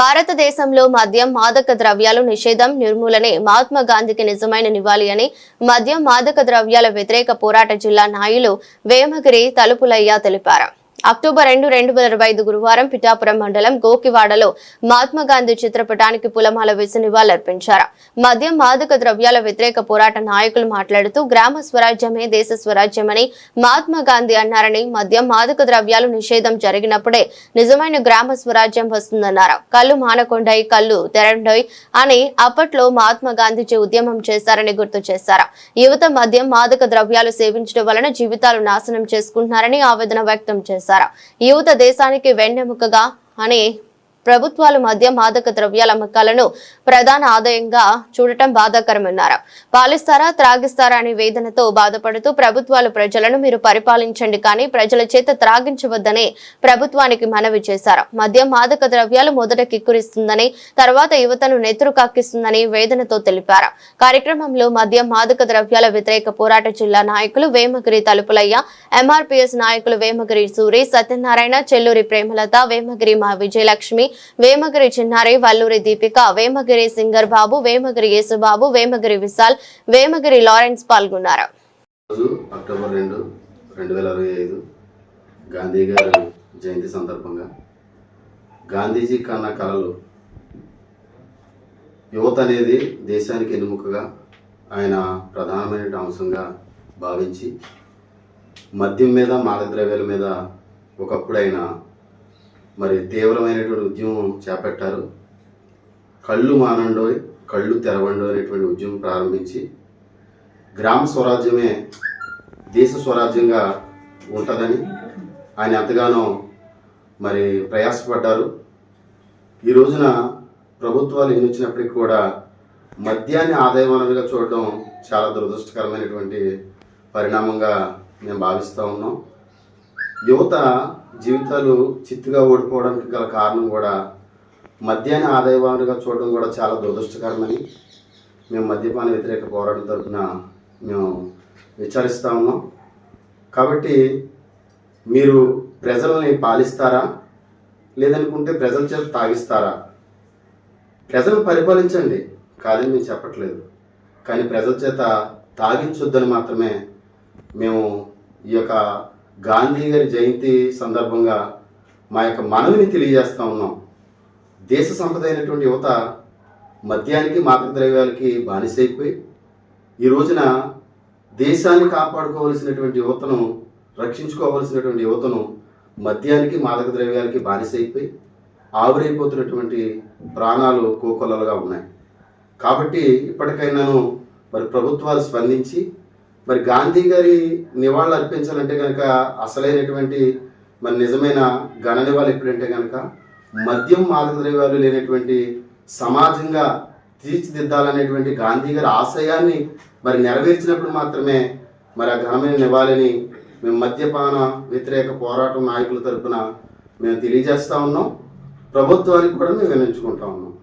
భారతదేశంలో మద్యం మాదక ద్రవ్యాలు నిషేధం నిర్మూలనే మహాత్మా గాంధీకి నిజమైన నివాళి అని మద్యం మాదక ద్రవ్యాల వ్యతిరేక పోరాట జిల్లా నాయులు వేమగిరి తలుపులయ్య తెలిపారు. అక్టోబర్ రెండు రెండు వేల ఇరవై ఐదు గురువారం పిఠాపురం మండలం గోకివాడలో మహాత్మా గాంధీ చిత్రపటానికి పులమాల వేసి నివాళులర్పించారు. మద్యం మాదక ద్రవ్యాల వ్యతిరేక పోరాట నాయకులు మాట్లాడుతూ గ్రామ స్వరాజ్యమే దేశ స్వరాజ్యమని మహాత్మా గాంధీ అన్నారని మద్యం మాదక ద్రవ్యాలు నిషేధం జరిగినప్పుడే నిజమైన గ్రామ స్వరాజ్యం వస్తుందన్నారు. కళ్ళు మానకొండయి కళ్ళు తెరండోయ్ అని అప్పట్లో మహాత్మాగాంధీజీ ఉద్యమం చేశారని గుర్తు చేశారు. యువత మద్యం మాదక ద్రవ్యాలు సేవించడం వలన జీవితాలు నాశనం చేసుకుంటున్నారని ఆవేదన వ్యక్తం చేశారు. యువత దేశానికి వెన్నెముకగా అని ప్రభుత్వాలు మధ్య మాదక ద్రవ్యాల అమ్మకాలను ప్రధాన ఆదాయంగా చూడటం బాధాకరమన్నారు. పాలిస్తారా త్రాగిస్తారా అనే వేదనతో బాధపడుతూ ప్రభుత్వాలు ప్రజలను మీరు పరిపాలించండి కానీ ప్రజల చేత త్రాగించవద్దని ప్రభుత్వానికి మనవి చేశారు. మద్యం మాదక ద్రవ్యాలు మొదట కిక్కురిస్తుందని తర్వాత యువతను నెత్తురు కాక్కిస్తుందని వేదనతో తెలిపారు. కార్యక్రమంలో మద్యం మాదక ద్రవ్యాల వ్యతిరేక పోరాట జిల్లా నాయకులు వేమగిరి తలుపులయ్య ఎంఆర్పీఎస్ నాయకులు వేమగిరి సూరి సత్యనారాయణ చెల్లూరి ప్రేమలత వేమగిరి మా విజయలక్ష్మి వేమగిరి చిన్నారి వల్లూరి దీపిక వేమగిరి సింగర్ బాబు వేమగిరి యేసుబాబు వేమగిరి విశాల్ వేమగిరి లారెన్స్ పాల్గొన్నారు. అక్టోబర్ రెండు రెండు వేల ఇరవై ఐదు గాంధీ గారు జయంతి సందర్భంగా గాంధీజీ కన్న కళలు యువత అనేది దేశానికి ఎన్నుముకగా ఆయన ప్రధానమైన అంశంగా భావించి మద్యం మీద మాదద్రవ్యాల మీద ఒకప్పుడు ఆయన మరి తీవ్రమైనటువంటి ఉద్యమం చేపట్టారు. కళ్ళు మానండోయ్ కళ్ళు తెరవండో అనేటువంటి ఉద్యమం ప్రారంభించి గ్రామ స్వరాజ్యమే దేశ స్వరాజ్యంగా ఉంటుందని ఆయన ఎంతగానో మరి ప్రయాసపడ్డారు. ఈ రోజున ప్రభుత్వాలు ఎన్ని వచ్చినప్పటికీ కూడా మద్యాన్ని ఆదాయ వనరుగా చూడడం చాలా దురదృష్టకరమైనటువంటి పరిణామంగా మేము భావిస్తూ ఉన్నాం. యువత జీవితాలు చిత్తుగా ఓడిపోవడానికి గల కారణం కూడా మద్యాన్ని ఆదాయ వనరుగా చూడడం కూడా చాలా దురదృష్టకరమని మేము మద్యపాన వ్యతిరేక పోరాటం తరఫున మేము విచారిస్తూ ఉన్నాం. కాబట్టి మీరు ప్రజల్ని పాలిస్తారా? లేదనుకుంటే ప్రజల చేత తాగిస్తారా? ప్రజలను పరిపాలించండి. కాదని మేము చెప్పట్లేదు. కానీ ప్రజల చేత తాగించొద్దని మాత్రమే మేము ఈ యొక్క గాంధీ గారి జయంతి సందర్భంగా మా యొక్క మనవిని తెలియజేస్తూ ఉన్నాం. దేశ సంపద అయినటువంటి యువత మద్యానికి మాదక ద్రవ్యాలకి బానిసైపోయి ఈ రోజున దేశాన్ని కాపాడుకోవలసినటువంటి యువతను రక్షించుకోవలసినటువంటి యువతను మద్యానికి మాదక ద్రవ్యాలకి బానిసైపోయి ఆవిరైపోతున్నటువంటి ప్రాణాలు కోకొల్లలుగా ఉన్నాయి. కాబట్టి ఇప్పటికైనాను మరి ప్రభుత్వాలు స్పందించి మరి గాంధీ గారి నివాళులు అర్పించాలంటే కనుక అసలైనటువంటి మరి నిజమైన ఘన నివాళులు ఎప్పుడంటే కనుక మద్యం మాదక ద్రవ్యాలు లేనటువంటి సమాజంగా తీర్చిదిద్దాలనేటువంటి గాంధీ గారి ఆశయాన్ని మరి నెరవేర్చినప్పుడు మాత్రమే మరి ఆ ఘనమైన నివాళిని మేము మద్యపాన వ్యతిరేక పోరాటం నాయకుల తరపున మేము తెలియజేస్తా ఉన్నాం. ప్రభుత్వానికి కూడా మేము వినించుకుంటా ఉన్నాం.